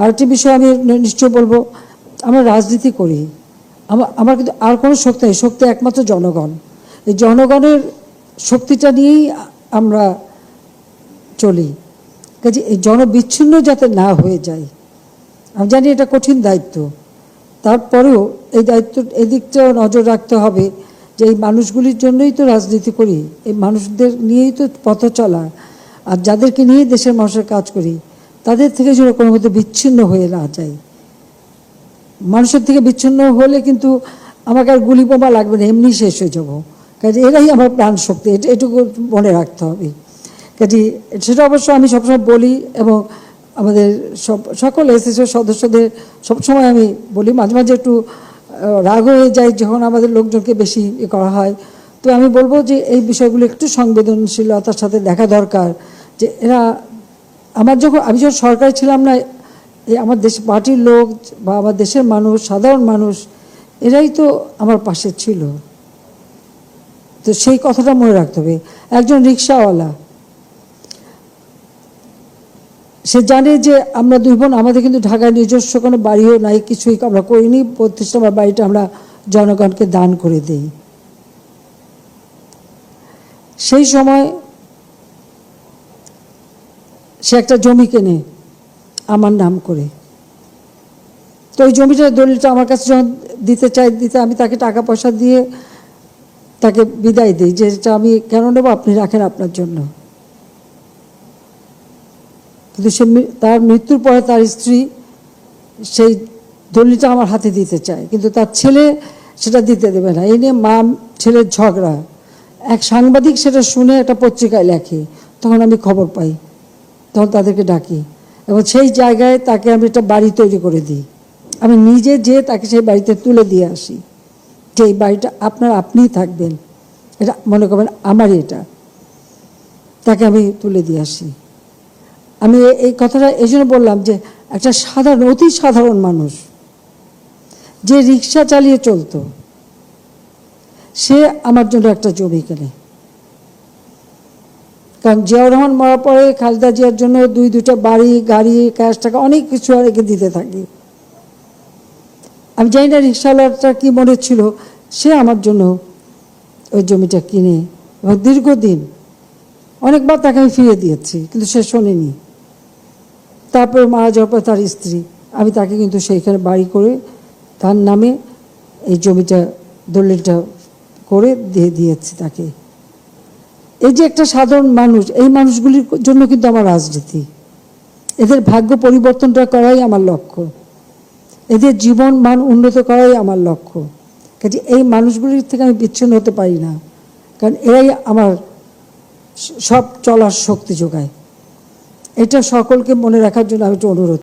আরেকটি বিষয় আমি নিশ্চয় বলব, আমরা রাজনীতি করি। আমার কিন্তু আর কোনো শক্তি নেই, শক্তি একমাত্র জনগণ। এই জনগণের শক্তিটা নিয়েই আমরা চলি। কাজে এই জনবিচ্ছিন্ন যাতে না হয়ে যায়, আমি জানি এটা কঠিন দায়িত্ব। তারপরেও এই দায়িত্ব এদিকটাও নজর রাখতে হবে যে এই মানুষগুলির জন্যই তো রাজনীতি করি, এই মানুষদের নিয়েই তো পথ চলা। আর যাদেরকে নিয়ে দেশের মানুষের কাজ করি তাদের থেকে যেন কোনো মধ্যে বিচ্ছিন্ন হয়ে না যায়। মানুষের থেকে বিচ্ছিন্ন হলে কিন্তু আমাকে আর গুলি বোমা লাগবে না, এমনি শেষ হয়ে যাব। কাজে এরাই আমার প্রাণ শক্তি এটা এটুকু মনে রাখতে হবে। কাজে সেটা অবশ্য আমি সবসময় বলি এবং আমাদের সব, সকল এসএসের সদস্যদের সবসময় আমি বলি, মাঝে মাঝে একটু রাগ হয়ে যায় যখন আমাদের লোকজনকে বেশি এ করা হয়। তো আমি বলব যে এই বিষয়গুলো একটু সংবেদনশীলতার সাথে দেখা দরকার যে এরা আমার যখন, আমি যখন সরকারে ছিলাম না আমার দেশ, পার্টির লোক বা আমার দেশের মানুষ, সাধারণ মানুষ, এরাই তো আমার পাশে ছিল। তো সেই কথাটা মনে রাখতে হবে। একজন রিক্সাওয়ালা, সে জানে যে আমরা দুই বোন, আমাদের কিন্তু ঢাকায় নিজস্ব কোনো বাড়িও নাই, কিছুই আমরা করিনি। বত্রিশ নম্বর বাড়িটা আমরা জনগণকে দান করে দিই। সেই সময় সে একটা জমি কেনে আমার নাম করে। তো ওই জমিটার দলিলটা আমার কাছে যখন দিতে চাই, দিতে আমি তাকে টাকা পয়সা দিয়ে তাকে বিদায় দিই যে এটা আমি কেন নেব? আপনি রাখেন আপনার জন্য। কিন্তু সে তার মৃত্যুর পরে তার স্ত্রী সেই দলিলটা আমার হাতে দিতে চায়। কিন্তু তার ছেলে সেটা দিতে দেবে না। এই নিয়ে মা, ছেলের ঝগড়া। এক সাংবাদিক সেটা শুনে একটা পত্রিকায় লেখে, তখন আমি খবর পাই। তখন তাদেরকে ডাকি। এবং সেই জায়গায় তাকে আমি একটা বাড়ি তৈরি করে দিই। আমি নিজে যে তাকে সেই বাড়িতে তুলে দিয়ে আসি। যে এই বাড়িটা আপনার, আপনিই থাকবেন। এটা মনে করবেন আমারই এটা। তাকে আমি তুলে দিয়ে আসি। আমি এই কথাটা এই জন্য বললাম যে একটা সাধারণ, অতি সাধারণ মানুষ, যে রিক্সা চালিয়ে চলতো, সে আমার জন্য একটা জমি কেনে। কারণ জিয়াউর রহমান মরার পরে খালেদা জিয়ার জন্য দুই দুটো বাড়ি, গাড়ি, ক্যাশ টাকা অনেক কিছু অনেকে দিতে থাকি। আমি জানি না রিক্সাওয়ালাটা কী মনে ছিল, সে আমার জন্য ওই জমিটা কিনে এবং দীর্ঘদিন অনেকবার তাকে আমি ফিরিয়ে দিয়েছি, কিন্তু সে শোনেনি। তারপর মারা যাওয়ার পর তার স্ত্রী, আমি তাকে কিন্তু সেইখানে বাড়ি করে তার নামে এই জমিটা, দলিলটা করে দিয়ে দিয়েছি তাকে। এই যে একটা সাধারণ মানুষ, এই মানুষগুলির জন্য কিন্তু আমার রাজনীতি। এদের ভাগ্য পরিবর্তনটা করাই আমার লক্ষ্য। এদের জীবন মান উন্নত করাই আমার লক্ষ্য। কাজে এই মানুষগুলির থেকে আমি বিচ্ছিন্ন হতে পারি না। কারণ এরাই আমার সব চলার শক্তি যোগায়। এটা সকলকে মনে রাখার জন্য আমি একটু অনুরোধ